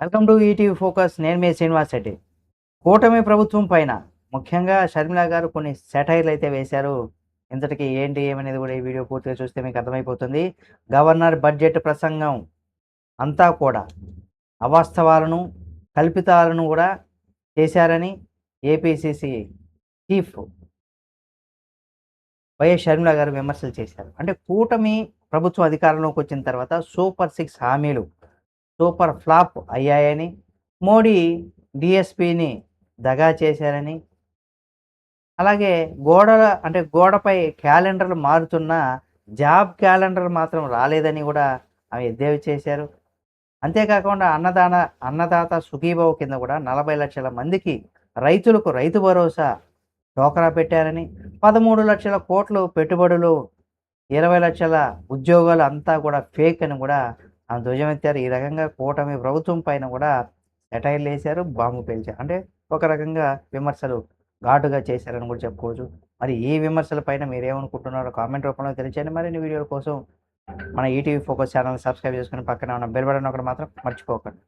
Welcome to ETV focus. నేను మీ శ్రీనివాస్ రెడ్డి. కూటమి ప్రభుత్వం పైన ముఖ్యంగా షర్మిల గారు కొన్ని సెటైర్లు అయితే వేశారు. ఇంతటికి ఏంటి ఏమనేది కూడా ఈ వీడియో పూర్తిగా చూస్తే మీకు అర్థమైపోతుంది. గవర్నర్ బడ్జెట్ ప్రసంగం అంతా కూడా అవాస్తవాలను కల్పితాలను కూడా చేశారని ఏపీసీసీ చీఫ్ వైఎస్ షర్మిల గారు విమర్శలు చేశారు. అంటే కూటమి ప్రభుత్వం అధికారంలోకి వచ్చిన తర్వాత సూపర్ సిక్స్ హామీలు సూపర్ ఫ్లాప్ అయ్యాయని మోడీ డిఎస్పిని దగా చేశారని అలాగే గోడల అంటే గోడపై క్యాలెండర్లు మారుతున్న జాబ్ క్యాలెండర్ మాత్రం రాలేదని కూడా ఆమె ఎద్దేవి చేశారు. అంతేకాకుండా అన్నదాన అన్నదాత సుఖీభావ కింద కూడా నలభై లక్షల మందికి రైతులకు రైతు భరోసా టోకరా పెట్టారని పదమూడు లక్షల కోట్లు పెట్టుబడులు ఇరవై లక్షల ఉద్యోగాలు అంతా కూడా ఫేక్ అని కూడా ధ్వజమెత్తారు ఈ రకంగా కూటమి ప్రభుత్వం పైన కూడా సెటైర్లు వేశారు బాంబు పేల్చారు. అంటే ఒక రకంగా విమర్శలు ఘాటుగా చేశారని కూడా చెప్పుకోవచ్చు. మరి ఈ విమర్శల పైన మీరు ఏమనుకుంటున్నారో కామెంట్ రూపంలో తెలియచేయండి. మరిన్ని వీడియోల కోసం మన ఈటీవీ ఫోకస్ ఛానల్ సబ్స్క్రైబ్ చేసుకుని పక్కన ఉన్న బెల్ బటన్ ఒకటి మాత్రం మర్చిపోకండి.